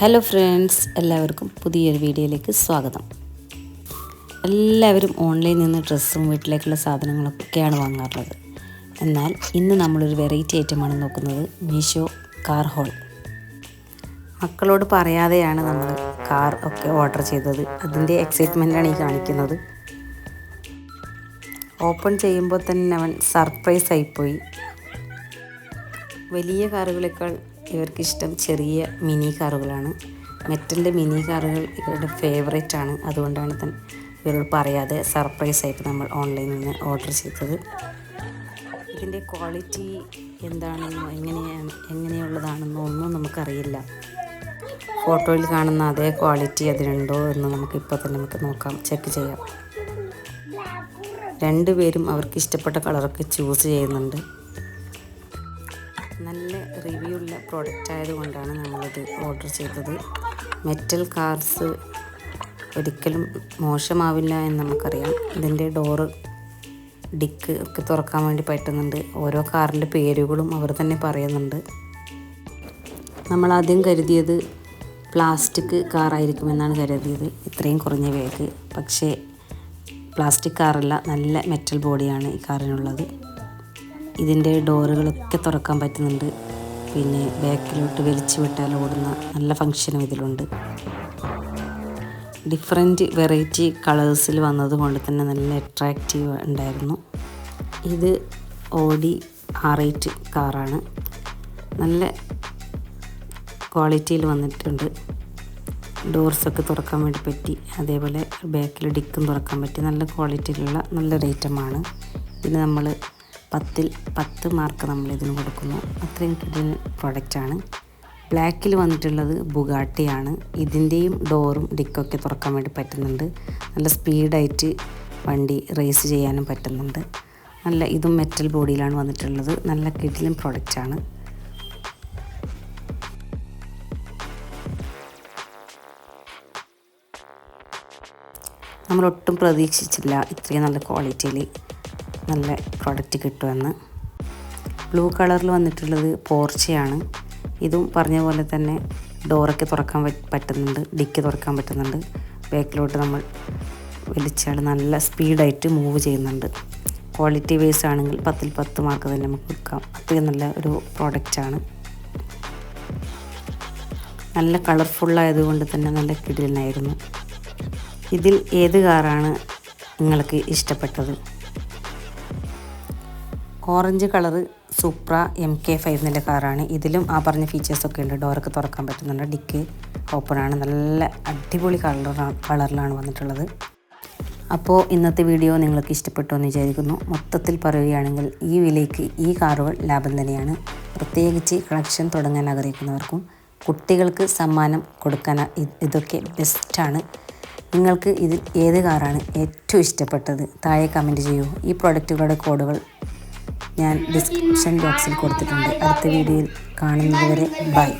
Hello friends എല്ലാവർക്കും പുതിയൊരു വീഡിയോയിലേക്ക് സ്വാഗതം. എല്ലാവരും ഓൺലൈനിൽ നിന്ന് ഡ്രസ്സും വീട്ടിലേക്കുള്ള സാധനങ്ങളൊക്കെയാണ് വാങ്ങാറുള്ളത്. എന്നാൽ ഇന്ന് നമ്മളൊരു വെറൈറ്റി ഐറ്റമാണ് നോക്കുന്നത് മീഷോ കാർ ഹോൾ മക്കളോട് പറയാതെയാണ് നമ്മൾ കാർ ഒക്കെ ഓർഡർ ചെയ്തത്. അതിന്റെ എക്സൈറ്റ്മെന്റാണ് ഈ കാണിക്കുന്നത്. ഓപ്പൺ ചെയ്യുമ്പോൾ തന്നെ അവൻ സർപ്രൈസ് ആയിപ്പോയി. വലിയ കാറുകളേക്കാൾ ഇവർക്കിഷ്ടം ചെറിയ മിനി കാറുകളാണ്. മെറ്റലിന്റെ മിനി കാറുകൾ ഇവരുടെ ഫേവറേറ്റ് ആണ്. അതുകൊണ്ടാണ് തന്നെ ഇവരോട് പറയാതെ സർപ്രൈസ് ആയിട്ട് നമ്മൾ ഓൺലൈനിൽ നിന്ന് ഓർഡർ ചെയ്തത്. ഇതിന്റെ ക്വാളിറ്റി എന്താണെന്നോ എങ്ങനെയാണ് എങ്ങനെയുള്ളതാണെന്നോ ഒന്നും നമുക്കറിയില്ല. ഫോട്ടോയിൽ കാണുന്ന അതേ ക്വാളിറ്റി അതിനുണ്ടോ എന്ന് നമുക്ക് ഇപ്പോൾ തന്നെ നമുക്ക് നോക്കാം. ചെക്ക് ചെയ്യാം. രണ്ടുപേരും അവർക്ക് ഇഷ്ടപ്പെട്ട കളറൊക്കെ ചൂസ് ചെയ്യുന്നുണ്ട്. നല്ല റിവ്യൂ ഉള്ള പ്രോഡക്റ്റ് ആയതുകൊണ്ടാണ് നമ്മളിത് ഓർഡർ ചെയ്തത്. മെറ്റൽ കാർസ് ഒരിക്കലും മോശമാവില്ല എന്ന് നമുക്കറിയാം. ഇതിന്റെ ഡോറ് ഡിക്ക് ഒക്കെ തുറക്കാൻ വേണ്ടി പറ്റുന്നുണ്ട്. ഓരോ കാറിന്റെ പേരുകളും അവർ തന്നെ പറയുന്നുണ്ട്. നമ്മൾ ആദ്യം കരുതിയത് പ്ലാസ്റ്റിക് കാറായിരിക്കുമെന്നാണ് കരുതിയത്. ഇത്രയും കുറഞ്ഞ വിലക്ക് പക്ഷേ പ്ലാസ്റ്റിക് കാറല്ല നല്ല മെറ്റൽ ബോഡിയാണ് ഈ കാറിനുള്ളത് ഇതിന്റെ ഡോറുകളൊക്കെ തുറക്കാൻ പറ്റുന്നുണ്ട്. പിന്നെ ബാക്കിലോട്ട് വലിച്ചു വിട്ടാൽ ഓടുന്ന നല്ല ഫങ്ഷനും ഇതിലുണ്ട്. ഡിഫറെന്റ് വെറൈറ്റി കളേഴ്സിൽ വന്നതുകൊണ്ട് തന്നെ നല്ല അട്രാക്റ്റീവ് ഉണ്ടായിരുന്നു. ഇത് ഓഡി ആർ എയ്റ്റ് കാറാണ്. നല്ല ക്വാളിറ്റിയിൽ വന്നിട്ടുണ്ട്. ഡോർസൊക്കെ തുറക്കാൻ വേണ്ടി പറ്റി. അതേപോലെ ബാക്കിൽ ഡിക്കും തുറക്കാൻ പറ്റി. നല്ല ക്വാളിറ്റിയിലുള്ള നല്ലൊരു ഐറ്റമാണ്. ഇതിന് നമ്മൾ പത്തിൽ പത്ത് മാർക്ക് നമ്മൾ ഇതിന് കൊടുക്കുന്നു. അത്രയും കിട്ടുന്ന പ്രൊഡക്റ്റാണ് ബ്ലാക്കിൽ വന്നിട്ടുള്ളത് ബുഗാട്ടിയാണ് ഇതിന്റെയും ഡോറും ഡിക്കൊക്കെ തുറക്കാൻ വേണ്ടി പറ്റുന്നുണ്ട്. നല്ല സ്പീഡായിട്ട് വണ്ടി റേസ് ചെയ്യാനും പറ്റുന്നുണ്ട്. നല്ല ഇതും മെറ്റൽ ബോഡിയിലാണ് വന്നിട്ടുള്ളത്. നല്ല കിടിലൻ പ്രൊഡക്റ്റാണ് നമ്മൾ ഒട്ടും പ്രതീക്ഷിച്ചില്ല ഇത്രയും നല്ല ക്വാളിറ്റിയിൽ നല്ല പ്രോഡക്റ്റ് കിട്ടുമെന്ന്. ബ്ലൂ കളറിൽ വന്നിട്ടുള്ളത് പോർച്ചയാണ്. ഇതും പറഞ്ഞ പോലെ തന്നെ ഡോറൊക്കെ തുറക്കാൻ പറ്റുന്നുണ്ട് ഡിക്ക് തുറക്കാൻ പറ്റുന്നുണ്ട്. ബാക്കിലോട്ട് നമ്മൾ വലിച്ചാൽ നല്ല സ്പീഡായിട്ട് മൂവ് ചെയ്യുന്നുണ്ട്. ക്വാളിറ്റി വൈസ് ആണെങ്കിൽ പത്തിൽ പത്ത് മാർക്ക് തന്നെ നമുക്ക് കൊടുക്കാം. അത്രയും നല്ല ഒരു പ്രോഡക്റ്റാണ് നല്ല കളർഫുള്ളായതുകൊണ്ട് തന്നെ നല്ല കിടിലനായിരുന്നു. ഇതിൽ ഏത് കാറാണ് നിങ്ങൾക്ക് ഇഷ്ടപ്പെട്ടത്? Orange colour Supra M K ഫൈവിന്റെ കാറാണ്. ഇതിലും ആ പറഞ്ഞ ഫീച്ചേഴ്സൊക്കെ ഉണ്ട്. ഡോറൊക്കെ തുറക്കാൻ പറ്റുന്നുണ്ട്. ഡിക്ക് ഓപ്പണാണ് നല്ല അടിപൊളി കളറാണ് കളറിലാണ് വന്നിട്ടുള്ളത്. അപ്പോൾ ഇന്നത്തെ വീഡിയോ നിങ്ങൾക്ക് ഇഷ്ടപ്പെട്ടു എന്ന് വിചാരിക്കുന്നു. മൊത്തത്തിൽ പറയുകയാണെങ്കിൽ ഈ വിലയ്ക്ക് ഈ കാറുകൾ ലാഭം തന്നെയാണ്. പ്രത്യേകിച്ച് കളക്ഷൻ തുടങ്ങാൻ ആഗ്രഹിക്കുന്നവർക്കും കുട്ടികൾക്ക് സമ്മാനം കൊടുക്കാൻ ഇതൊക്കെ ബെസ്റ്റാണ് നിങ്ങൾക്ക് ഇതിൽ ഏത് കാറാണ് ഏറ്റവും ഇഷ്ടപ്പെട്ടത്? താഴെ കമന്റ് ചെയ്യൂ. ഈ പ്രൊഡക്റ്റുകളുടെ കോഡുകൾ ഞാൻ ഡിസ്ക്രിപ്ഷൻ ബോക്സിൽ കൊടുത്തിട്ടുണ്ട്. അടുത്ത വീഡിയോയിൽ കാണുന്നതുവരെ ബൈ